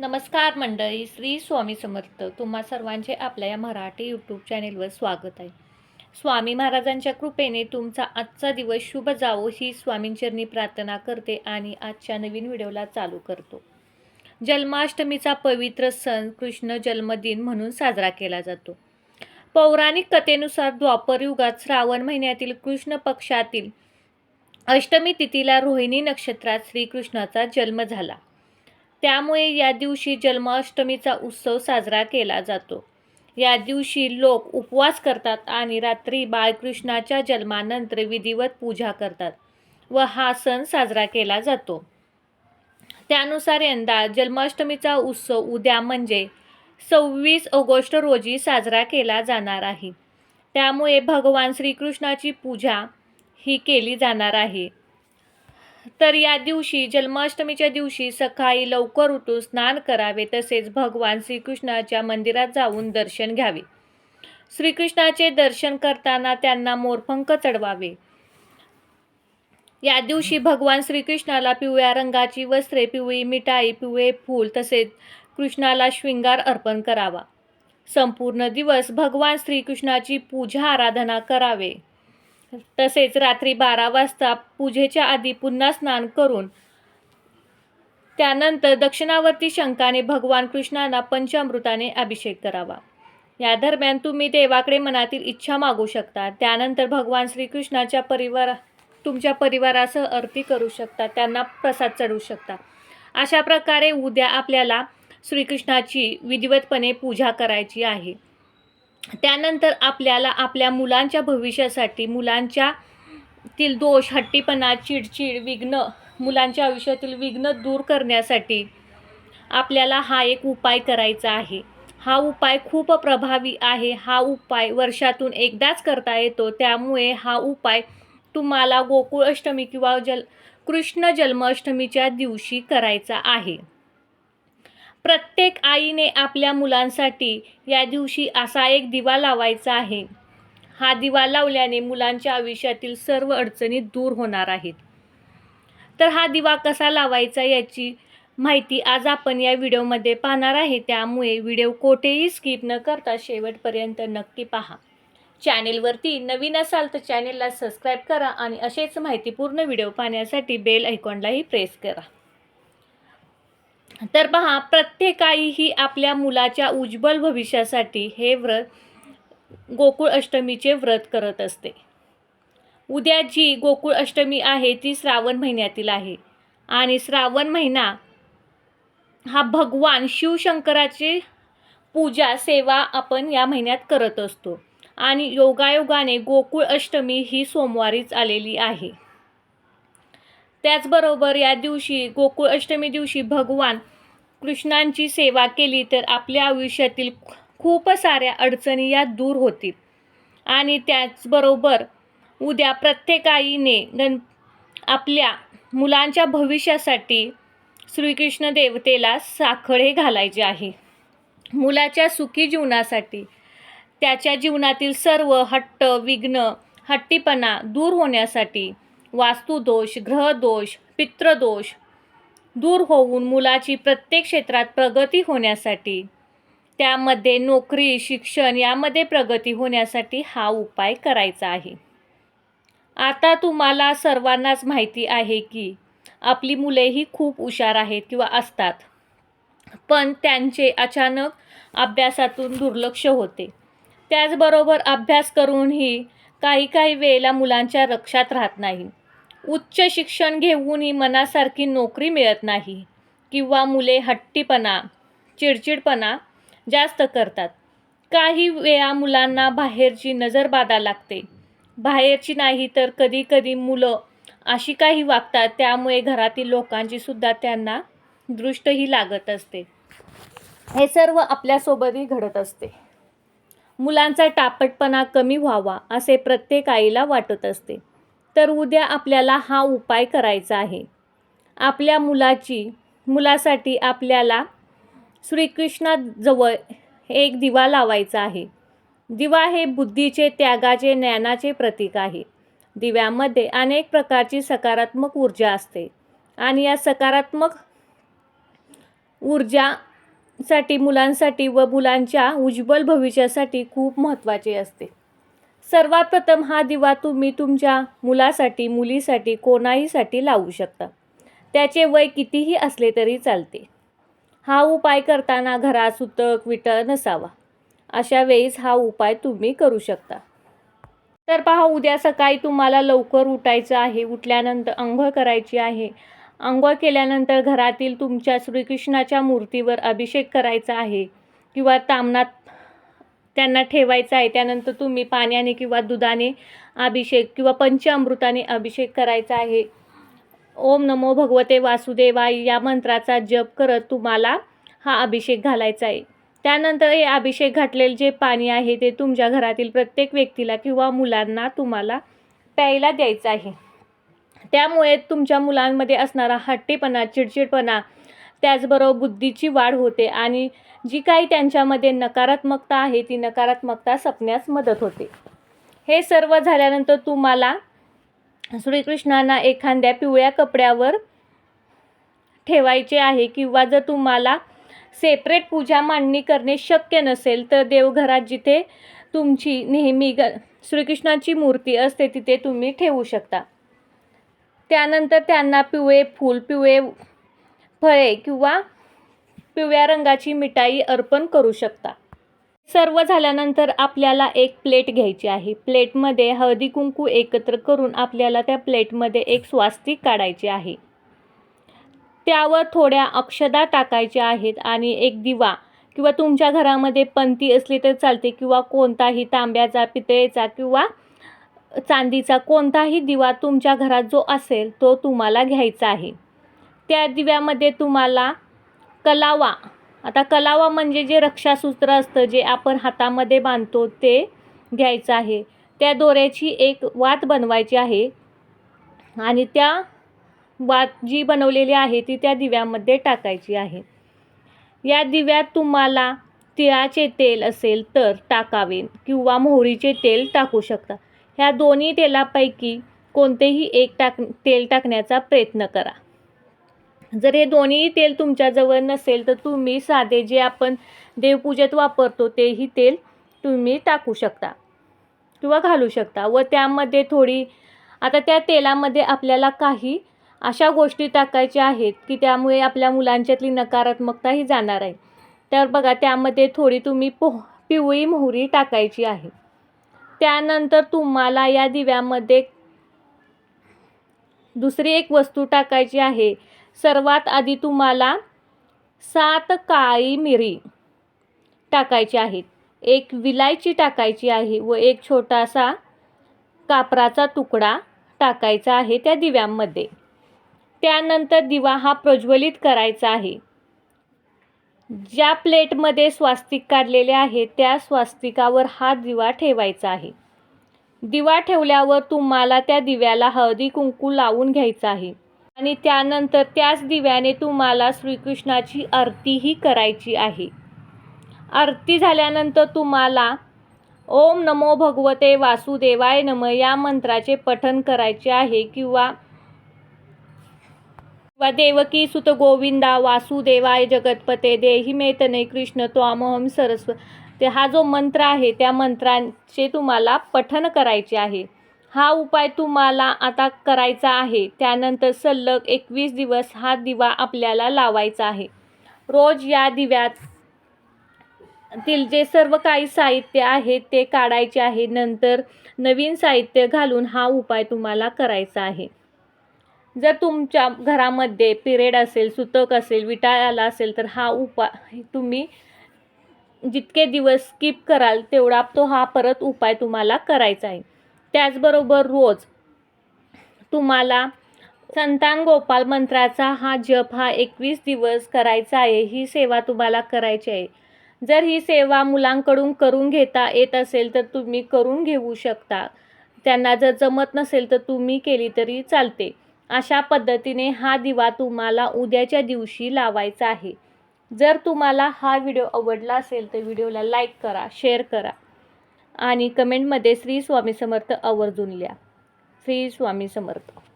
नमस्कार मंडळी श्री स्वामी समर्थ. तुम्हा सर्वांचे आपल्या या मराठी यूट्यूब चॅनेलवर स्वागत आहे. स्वामी महाराजांच्या कृपेने तुमचा आजचा दिवस शुभ जावो ही स्वामींचरणी प्रार्थना करते आणि आजच्या नवीन व्हिडिओला चालू करतो. जन्माष्टमीचा पवित्र सण कृष्ण जन्मदिन म्हणून साजरा केला जातो. पौराणिक कथेनुसार द्वापर युगात श्रावण महिन्यातील कृष्ण पक्षातील अष्टमी तिथीला रोहिणी नक्षत्रात श्रीकृष्णाचा जन्म झाला. त्यामुळे या दिवशी जन्माष्टमीचा उत्सव साजरा केला जातो. या दिवशी लोक उपवास करतात आणि रात्री बाळकृष्णाच्या जन्मानंतर विधिवत पूजा करतात व हा सण साजरा केला जातो. त्यानुसार यंदा जन्माष्टमीचा उत्सव उद्या म्हणजे सव्वीस ऑगस्ट रोजी साजरा केला जाणार आहे. त्यामुळे भगवान श्रीकृष्णाची पूजा ही केली जाणार आहे. तर या दिवशी जन्माष्टमीच्या दिवशी सकाळी लवकर उठून स्नान करावे तसेच भगवान श्रीकृष्णाच्या मंदिरात जाऊन दर्शन घ्यावे. श्रीकृष्णाचे दर्शन करताना त्यांना मोरपंख चढवावे. या दिवशी भगवान श्रीकृष्णाला पिवळ्या रंगाची वस्त्रे पिवळी मिठाई पिवळे फूल तसेच कृष्णाला शृंगार अर्पण करावा. संपूर्ण दिवस भगवान श्रीकृष्णाची पूजा आराधना करावे. तसेच रात्री बारा वाजता पूजेच्या आधी पुन्हा स्नान करून त्यानंतर दक्षिणावर्ती शंकाने भगवान कृष्णाला पंचामृताने अभिषेक करावा. या दरम्यान तुम्ही देवाकडे मनातील इच्छा मागू शकता. त्यानंतर भगवान श्रीकृष्णाच्या परिवार तुमच्या परिवारासह आरती करू शकता. त्यांना प्रसाद चढवू शकता. अशा प्रकारे उद्या आपल्याला श्रीकृष्णाची विधिवतपणे पूजा करायची आहे. त्यानंतर आपल्याला आपल्या मुलांच्या भविष्यासाठी मुलांच्या तील दोष हट्टीपणा चिडचिड विघ्न मुलांच्या आयुष्यातील विघ्न दूर करण्यासाठी आपल्याला हा एक उपाय करायचा आहे. हा उपाय खूप प्रभावी आहे. हा उपाय वर्षातून एकदाच करता येतो. त्यामुळे हा उपाय तुम्हाला गोकुळ अष्टमी किंवा जल कृष्ण जन्माष्टमीच्या दिवशी करायचा आहे. प्रत्येक आईने आपल्या मुलांसाठी या दिवशी असा एक दिवा लावायचा आहे. हा दिवा लावल्याने मुलांच्या आयुष्यातील सर्व अडचणी दूर होणार आहेत. तर हा दिवा कसा लावायचा याची माहिती आज आपण या व्हिडिओमध्ये पाहणार आहे. त्यामुळे व्हिडिओ कोठेही स्किप न करता शेवटपर्यंत नक्की पहा. चॅनेलवरती नवीन असाल तर चॅनेलला सबस्क्राईब करा आणि असेच माहितीपूर्ण व्हिडिओ पाहण्यासाठी बेल आयकॉनलाही प्रेस करा. तर पहा प्रत्येक ही आपल्या मुलाच्या उज्ज्वल भविष्यासाठी हे व्रत गोकुळ अष्टमीचे व्रत करत असते. उद्या जी गोकुळ अष्टमी आहे ती श्रावण महिन्यातील आहे. आणि श्रावण महिना हा भगवान शिवशंकराची पूजा सेवा आपण या महिन्यात करत असतो. आणि योगायोगाने गोकुळ अष्टमी ही सोमवारीच आलेली आहे. त्याचबरोबर या दिवशी गोकुळ अष्टमी दिवशी भगवान कृष्णांची सेवा केली तर आपल्या आयुष्यातील खूप साऱ्या अडचणी या दूर होतील. आणि त्याचबरोबर उद्या प्रत्येक आईने गण आपल्या मुलांच्या भविष्यासाठी श्रीकृष्ण देवतेला साखळे घालायचे आहे. मुलाच्या सुखी जीवनासाठी त्याच्या जीवनातील सर्व हट्ट विघ्न हट्टीपणा दूर होण्यासाठी वास्तुदोष ग्रहदोष पितृदोष दूर होऊन मुलाची प्रत्येक क्षेत्रात प्रगती होण्यासाठी त्यामध्ये नोकरी शिक्षण यामध्ये प्रगती होण्यासाठी हा उपाय करायचा आहे. आता तुम्हाला सर्वांनाच माहिती आहे की आपली मुलेही खूप हुशार आहेत किंवा असतात पण त्यांचे अचानक अभ्यासातून दुर्लक्ष होते. त्याचबरोबर अभ्यास करूनही काही काही वेळेला मुलांच्या लक्षात राहत नाही. उच्च शिक्षण घेऊनही मनासारखी नोकरी मिळत नाही किंवा मुले हट्टीपणा चिडचिडपणा जास्त करतात. काही वेळा मुलांना बाहेरची नजरबाधा लागते. बाहेरची नाही तर कधी कधी मुलं अशी काही वागतात त्यामुळे घरातील लोकांची सुद्धा त्यांना दृष्टही लागत असते. हे सर्व आपल्यासोबतही घडत असते. मुलांचा टापटपणा कमी व्हावा असे प्रत्येक आईला वाटत असते. तर उद्या आपल्याला हा उपाय करायचा आहे. आपल्या मुलाची मुलासाठी आपल्याला श्रीकृष्णाजवळ एक दिवा लावायचा आहे. दिवा हे बुद्धीचे त्यागाचे ज्ञानाचे प्रतीक आहे. दिव्यामध्ये अनेक प्रकारची सकारात्मक ऊर्जा असते आणि या सकारात्मक ऊर्जासाठी मुलांसाठी व मुलांच्या उज्ज्वल भविष्यासाठी खूप महत्त्वाचे असते. सर्वात प्रथम हा दिवा तुम्ही तुमच्या मुलासाठी मुलीसाठी कोणाहीसाठी लावू शकता. त्याचे वय कितीही असले तरी चालते. हा उपाय करताना घरात सुतक विटळ नसावा. अशा वेळीस हा उपाय तुम्ही करू शकता. तर पहा उद्या सकाळी तुम्हाला लवकर उठायचं आहे. उठल्यानंतर आंघोळ करायची आहे. आंघोळ केल्यानंतर घरातील तुमच्या श्रीकृष्णाच्या मूर्तीवर अभिषेक करायचा आहे किंवा तामनात त्यांना ठेवायचं आहे. त्यानंतर तुम्ही पाण्याने किंवा दुधाने अभिषेक किंवा पंचामृताने अभिषेक करायचा आहे. ओम नमो भगवते वासुदेवाय. या मंत्राचा जप करत तुम्हाला हा अभिषेक घालायचा आहे. त्यानंतर हे अभिषेक घातलेले जे पाणी आहे ते तुमच्या घरातील प्रत्येक व्यक्तीला किंवा मुलांना तुम्हाला प्यायला द्यायचं आहे. त्यामुळे तुमच्या मुलांमध्ये असणारा हट्टीपणा चिडचिडपणा त्याचबरोबर बुद्धीची वाढ होते आणि जी काही त्यांच्यामध्ये नकारात्मकता आहे ती नकारात्मकता सपण्यास मदत होते. हे सर्व झाल्यानंतर तुम्हाला श्रीकृष्णांना एखाद्या पिवळ्या कपड्यावर ठेवायचे आहे किंवा जर तुम्हाला सेपरेट पूजा मांडणी करणे शक्य नसेल तर देवघरात जिथे तुमची नेहमी ग श्रीकृष्णाची मूर्ती असते तिथे तुम्ही ठेवू शकता. त्यानंतर त्यांना पिवळे फूल पिवळे फळे किंवा पिवळ्या रंगाची मिठाई अर्पण करू शकता. सर्व झाल्यानंतर आपल्याला एक प्लेट घ्यायची आहे. प्लेटमध्ये हळदी कुंकू एकत्र करून आपल्याला त्या प्लेटमध्ये एक स्वास्तिक काढायची आहे. त्यावर थोड्या अक्षदा टाकायच्या आहेत आणि एक दिवा किंवा तुमच्या घरामध्ये पंती असली तर चालते किंवा कोणताही तांब्याचा पितळेचा किंवा चांदीचा कोणताही दिवा तुमच्या घरात जो असेल तो तुम्हाला घ्यायचा आहे. त्या दिव्यामध्ये तुम्हाला कलावा. आता कलावा म्हणजे जे रक्षासूत्र असतं जे आपण हातामध्ये बांधतो ते घ्यायचं आहे. त्या दोऱ्याची एक वात बनवायची आहे आणि त्या वात जी बनवलेली आहे ती त्या दिव्यामध्ये टाकायची आहे. या दिव्यात तुम्हाला तिळाचे तेल असेल तर टाकावे किंवा मोहरीचे तेल टाकू शकता. ह्या दोन्ही तेलापैकी कोणतेही एक टाक तेल टाकण्याचा प्रयत्न करा. जर हे दोन्ही तेल तुमच्याजवळ नसेल तर तुम्ही साधे जे आपण देवपूजेत वापरतो तेही तेल तुम्ही टाकू शकता किंवा घालू शकता. व त्यामध्ये थोडी आता त्या तेलामध्ये आपल्याला काही अशा गोष्टी टाकायच्या आहेत की त्यामुळे आपल्या मुलांच्यातली नकारात्मकताही जाणार आहे. तर बघा त्यामध्ये थोडी तुम्ही पोह पिवळी मोहरी टाकायची आहे. त्यानंतर तुम्हाला या दिव्यामध्ये दुसरी एक वस्तू टाकायची आहे. सर्वात आधी तुम्हाला सात काळी मिरी टाकायची आहेत. एक विलायची टाकायची आहे व एक छोटासा कापराचा तुकडा टाकायचा आहे त्या दिव्यांमध्ये. त्यानंतर दिवा हा प्रज्वलित करायचा आहे. ज्या प्लेटमध्ये स्वास्तिक काढलेले आहे त्या स्वास्तिकावर हा दिवा ठेवायचा आहे. दिवा ठेवल्यावर तुम्हाला त्या दिव्याला हळदी कुंकू लावून घ्यायचं आहे. आणि त्यानंतर त्याच दिव्याने तुम्हाला श्रीकृष्णाची आरतीही करायची आहे. आरती झाल्यानंतर तुम्हाला ओम नमो भगवते वासुदेवाय नम या मंत्राचे पठन करायचे आहे किंवा वा देवकी सुत गोविंदा वासुदेवाय जगतपते देही मे तने कृष्ण त्वामहम सरस्व ते हा जो मंत्र आहे त्या मंत्रांचे तुम्हाला पठन करायचे आहे. हा उपाय तुम्हाला आता करायचा आहे. त्यानंतर सलग एकवीस दिवस हा दिवा आपल्याला लावायचा आहे. रोज या दिव्यात तील जे सर्व काही साहित्य आहे ते काढायचे आहे. नंतर नवीन साहित्य घालून हा उपाय तुम्हाला करायचा आहे. जर तुमच्या घरामध्ये पिरियड असेल सुतक असेल विटाळ आला असेल तर हा उपाय तुम्ही जितके दिवस स्किप कराल तेवढा तो हा परत उपाय तुम्हाला करायचा आहे. त्याचबरोबर रोज तुम्हाला संतान गोपाल मंत्राचा हा जप हा एकवीस दिवस करायचा आहे. ही सेवा तुम्हाला करायची आहे. जर ही सेवा मुलांकडून करून घेता येत असेल तर तुम्ही करून घेऊ शकता. त्यांना जर जमत नसेल तर तुम्ही केली तरी चालते. अशा पद्धतीने हा दिवा तुम्हाला उद्याच्या दिवशी लावायचा आहे. जर तुम्हाला हा व्हिडिओ आवडला असेल तर व्हिडिओला लाईक करा शेअर करा. आणि कमेंटमध्ये श्री स्वामी समर्थ आवर्जून लिहा. श्री स्वामी समर्थ.